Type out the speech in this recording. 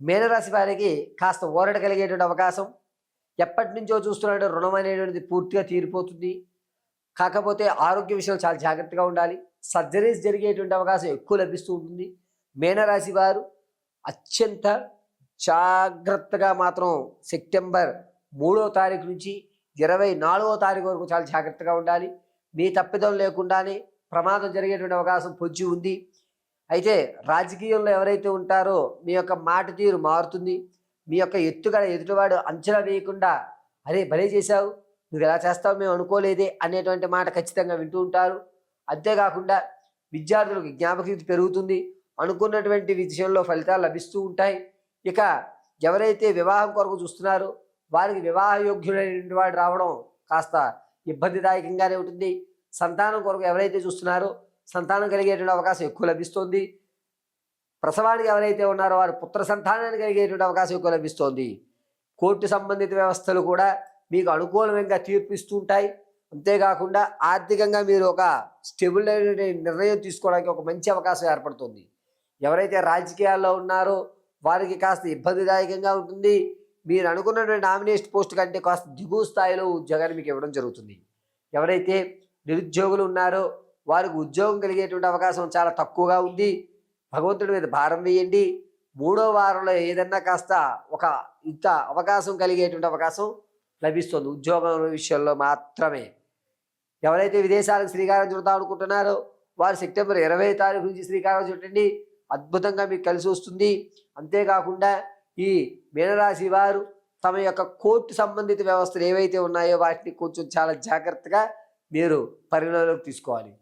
మీనరాశి వారికి కాస్త ఊరట కలిగేటువంటి అవకాశం. ఎప్పటి నుంచో చూస్తున్నాడు రుణం అనేటువంటిది పూర్తిగా తీరిపోతుంది. కాకపోతే ఆరోగ్య విషయంలో చాలా జాగ్రత్తగా ఉండాలి. సర్జరీస్ జరిగేటువంటి అవకాశం ఎక్కువ లభిస్తూ ఉంటుంది. మీనరాశి వారు అత్యంత జాగ్రత్తగా మాత్రం సెప్టెంబర్ మూడో తారీఖు నుంచి ఇరవై నాలుగో తారీఖు వరకు చాలా జాగ్రత్తగా ఉండాలి. మీ తప్పిదం లేకుండానే ప్రమాదం జరిగేటువంటి అవకాశం పొంచి ఉంది. అయితే రాజకీయంలో ఎవరైతే ఉంటారో మీ యొక్క మాట తీరు మారుతుంది. మీ యొక్క ఎత్తుగడ ఎదుటివాడు అంచనా వేయకుండా అరే భలే చేశావు నువ్వు ఎలా చేస్తావు మేము అనుకోలేదే అనేటువంటి మాట ఖచ్చితంగా వింటూ ఉంటారు. అంతేకాకుండా విద్యార్థులకు జ్ఞాపకశక్తి పెరుగుతుంది. అనుకున్నటువంటి విషయంలో ఫలితాలు లభిస్తూ ఉంటాయి. ఇక ఎవరైతే వివాహం కొరకు చూస్తున్నారో వారికి వివాహ యోగ్యుడైనటువంటి వాడు రావడం కాస్త ఇబ్బందిదాయకంగానే ఉంటుంది. సంతానం కొరకు ఎవరైతే చూస్తున్నారో సంతానం కలిగేటువంటి అవకాశం ఎక్కువ లభిస్తుంది. ప్రసవానికి ఎవరైతే ఉన్నారో వారు పుత్ర సంతానాన్ని కలిగేటువంటి అవకాశం ఎక్కువ లభిస్తోంది. కోర్టు సంబంధిత వ్యవస్థలు కూడా మీకు అనుకూలంగా తీర్పు అంతేకాకుండా ఆర్థికంగా మీరు ఒక స్టెబుల్ అయిన నిర్ణయం తీసుకోవడానికి ఒక మంచి అవకాశం ఏర్పడుతుంది. ఎవరైతే రాజకీయాల్లో ఉన్నారో వారికి కాస్త ఇబ్బందిదాయకంగా ఉంటుంది. మీరు అనుకున్నటువంటి నామినేషన్ పోస్ట్ కంటే కాస్త దిగువ స్థాయిలో ఉద్యోగాన్ని మీకు ఇవ్వడం జరుగుతుంది. ఎవరైతే నిరుద్యోగులు ఉన్నారో వారికి ఉద్యోగం కలిగేటువంటి అవకాశం చాలా తక్కువగా ఉంది. భగవంతుడి మీద భారం వేయండి. మూడో వారంలో ఏదన్నా కాస్త ఒక ఇంత అవకాశం కలిగేటువంటి అవకాశం లభిస్తుంది. ఉద్యోగం విషయంలో మాత్రమే. ఎవరైతే విదేశాలకు శ్రీకారం చుడతాం అనుకుంటున్నారో వారు సెప్టెంబర్ ఇరవై తారీఖు నుంచి శ్రీకారం చుట్టండి. అద్భుతంగా మీకు కలిసి వస్తుంది. అంతేకాకుండా ఈ మీనరాశి వారు తమ యొక్క కోర్టు సంబంధిత వ్యవస్థలు ఏవైతే ఉన్నాయో వాటిని కొంచెం చాలా జాగ్రత్తగా మీరు పరిగణలోకి తీసుకోవాలి.